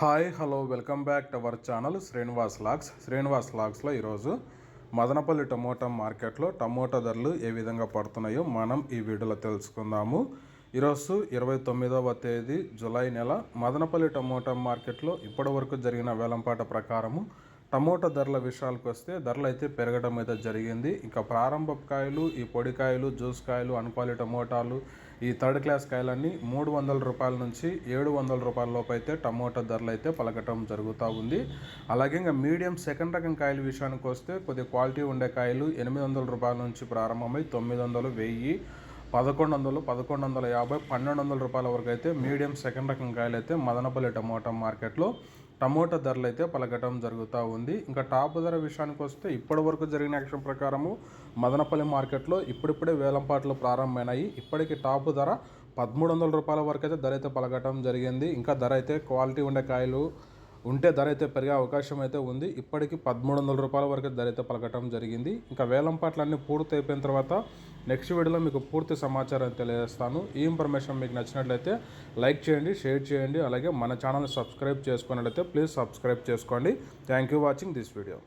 Hi hello welcome back to our channel Srinivas logs. Srinivas లాగ్స్లో ఈరోజు Madanapalli tomato మార్కెట్లో tomato ధరలు ఏ విధంగా పడుతున్నాయో మనం ఈ వీడియోలో తెలుసుకుందాము. ఈరోజు ఇరవై తొమ్మిదవ తేదీ జూలై నెల. మదనపల్లి టమోటా మార్కెట్లో ఇప్పటి వరకు జరిగిన వేలంపాట ప్రకారము టమోటా ధరల విషయాలకు వస్తే ధరలు అయితే పెరగడం అయితే జరిగింది. ఇంకా ప్రారంభ కాయలు ఈ పొడి కాయలు జ్యూస్ కాయలు అన్క్వాలి టమోటాలు ఈ థర్డ్ క్లాస్ కాయలన్నీ మూడు వందల రూపాయల నుంచి ఏడు వందల రూపాయల లోపు అయితే టమోటా ధరలు అయితే పలకటం జరుగుతూ ఉంది. అలాగే ఇంకా మీడియం సెకండ్ రకం కాయల విషయానికి వస్తే కొద్దిగా క్వాలిటీ ఉండే కాయలు ఎనిమిది వందల రూపాయల నుంచి ప్రారంభమై తొమ్మిది వందలు వెయ్యి పదకొండు వందలు పదకొండు వందల యాభై పన్నెండు వందల రూపాయల వరకు అయితే మీడియం సెకండ్ రకం కాయలు అయితే మదనపల్లి టమోటా మార్కెట్లో టమోటా ధరలు అయితే పలకటం జరుగుతూ ఉంది. ఇంకా టాప్ ధర విషయానికి వస్తే ఇప్పటి వరకు జరిగిన యాక్షన్ ప్రకారము మదనపల్లి మార్కెట్లో ఇప్పుడిప్పుడే వేలంపాట్లు ప్రారంభమైనాయి. ఇప్పటికి టాప్ ధర పదమూడు వందల రూపాయల వరకు అయితే ధర అయితే పలకటం జరిగింది. ఇంకా ధర అయితే క్వాలిటీ ఉండే కాయలు ఉంటే ధర అయితే పెరిగే అవకాశం అయితే ఉంది. ఇప్పటికి పదమూడు వందల రూపాయల వరకు ధర అయితే పలకటం జరిగింది. ఇంకా వేలం పాటలన్నీ పూర్తి అయిపోయిన తర్వాత నెక్స్ట్ వీడియోలో మీకు పూర్తి సమాచారం తెలియజేస్తాను. ఈ ఇన్ఫర్మేషన్ మీకు నచ్చినట్లయితే లైక్ చేయండి షేర్ చేయండి. అలాగే మన ఛానల్ సబ్స్క్రైబ్ చేసుకున్నట్లయితే ప్లీజ్ సబ్స్క్రైబ్ చేసుకోండి. Thank you watching this video.